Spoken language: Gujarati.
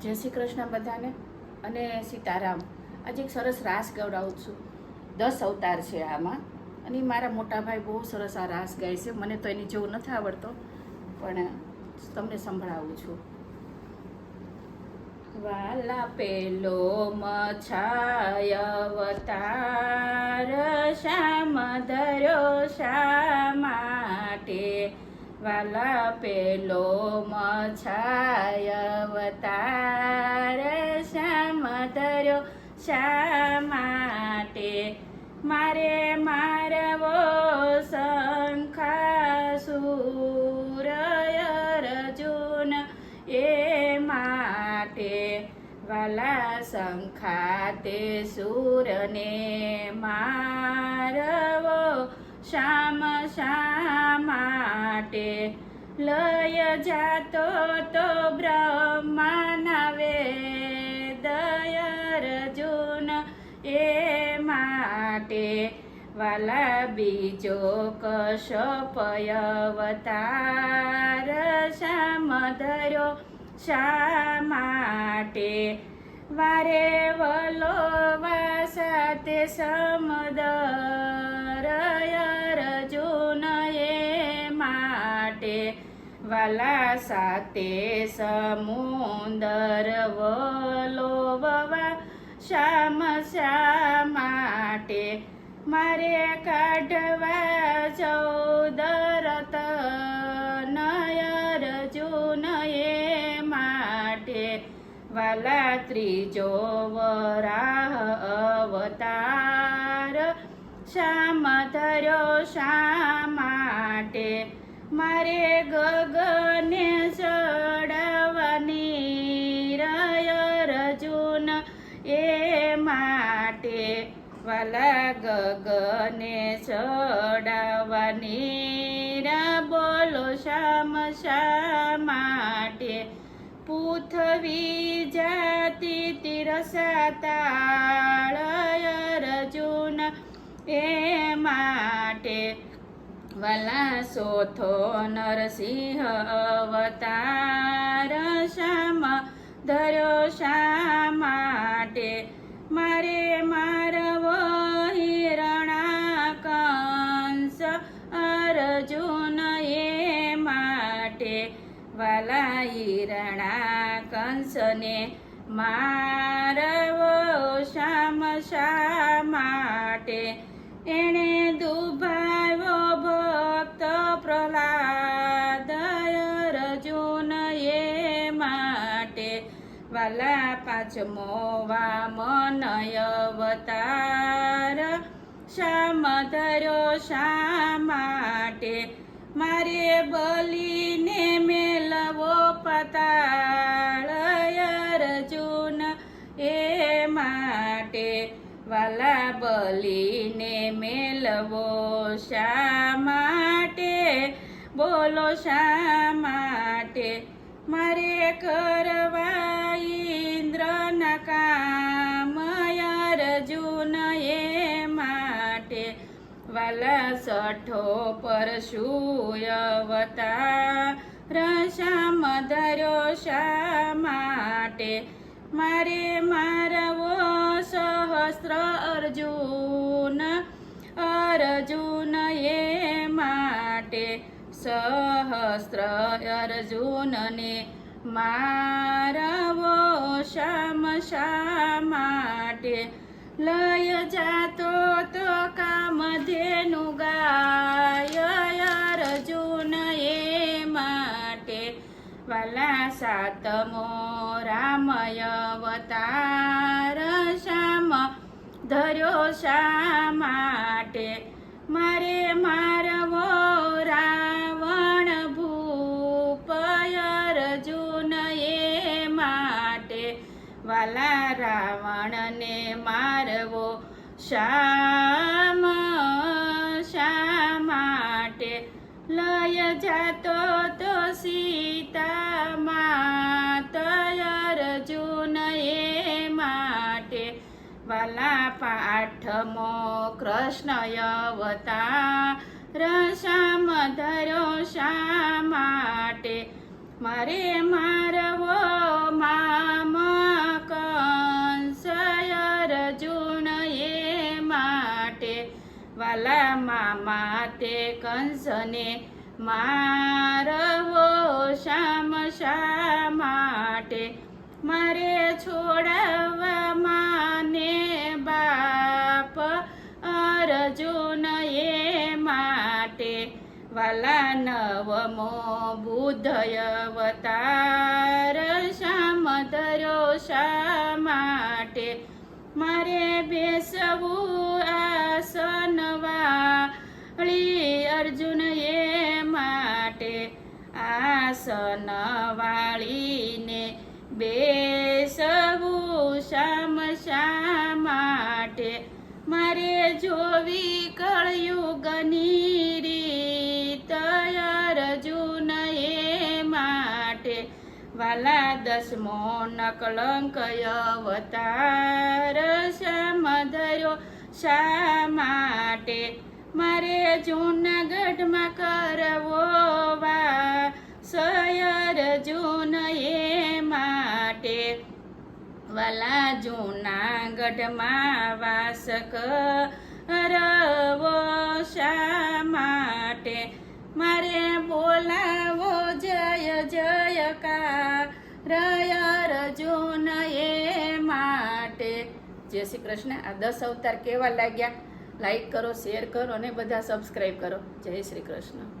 જય શ્રી કૃષ્ણ બધાને. અને સીતારામ. આજે એક સરસ રાસ ગવડાવું છું. દસ અવતાર છે આમાં. અને મારા મોટા ભાઈ બહુ સરસ આ રાસ ગાય છે. મને તો એની જેવું નથી આવડતો, પણ તમને સંભળાવું છું. વાલા પેલો મછાય અવતાર, શ્યામ ધરો શા માટે વાલા પેલો મછાય અવતાર શ્યામ ધર્યો શા માટે? મારે મારવો શંખાસુરય રજુન એ માટે? વાલા શંખાતે સુરને મારવો શા માટે લય જાતો તો બ્રહ્માના વેદય રજુન એ માટે વાલા બીજો કશો પયવતાર શામ ધર્યો શા માટે? વારે વલો વાસાતે સમદરય વાલા સાથે સમુદર વલોવવા. શ્યામ શા માટે મારે કાઢવા ચૌદર તનય રજુન એ માટે. વાલા ત્રીજો વરાહ અવતાર. શ્યામ ધર્યો શા માટે મારે ગગને ચડવાની રય રજુન એ માટે વાલા ગગને ચડાવવાની રા બોલો શામ શા માટે? પૃથ્વી જાતિ તિરસતા રજુન એ માટે વલા સોથો નરસિંહ અવતાર શ્યામ ધર્યો શા માટે? મારે મારવો હિરણા કંસ અર્જુન એ માટે? વાલા હિરણા કંસને મારવો શ્યામ શા માટે? એણે દુભાવ્યો ભક્ત પ્રહલાદય એ માટે વાલા પાંચમો વામનય અવતાર. શ્યામ ધર્યો શા માટે? મારે બલીને મેલવો પતાળય રજુન એ માટે. વાલા બલીને મેલવો શા માટે બોલો શા માટે? મારે કરવા ઇન્દ્રના કામય અર્જુન એ માટે? વાલા સઠો પરશુય અવતાર? શ્યામ ધર્યો શા માટે? મારે મારવો સહસ્ત્ર અર્જુન અર્જુન એ સહસ્ત્ર અર્જુનને મારવો શ્યામ શા માટે લય જાતો તો કામધેનુ ગાય અર્જુન એ માટે વાલા સાતમો રામય અવતાર શ્યામ ધર્યો શા માટે મારે મારવો શ્યામ શા માટે લય જાતો તો સીતા માતય અર્જુન એ માટે. વાલા પાઠમો કૃષ્ણ અવતાર, શ્યામ ધરો શા માટે મારે મારવો મામ કંસને મારવો શામ શા માટે. મારે છોડવા માને બાપ અર્જુન એ માટે. વાલા નવમો બુધય અવતાર શામ ધરો શા મારે બેસવું આસનવાળી અર્જુન એ માટે. આસન વાળીને બેસવું શામ શા માટે. મારે જોવી કળયુગની વાલા દસમો નકલંક અવતાર શ્યામ ધર્યો શા માટે? મારે જૂનાગઢમાં કરવો વા સયર જૂન એ માટે. વાલા જૂનાગઢમાં વાસ કરવો શા માટે? મારે બોલાવો, જય જય રય અર્જુન એ માટે. જય શ્રી કૃષ્ણ, આ દસ અવતાર કેવા લાગ્યા? લાઈક કરો શેર કરો અને બધા સબસ્ક્રાઈબ કરો. જય શ્રી કૃષ્ણ.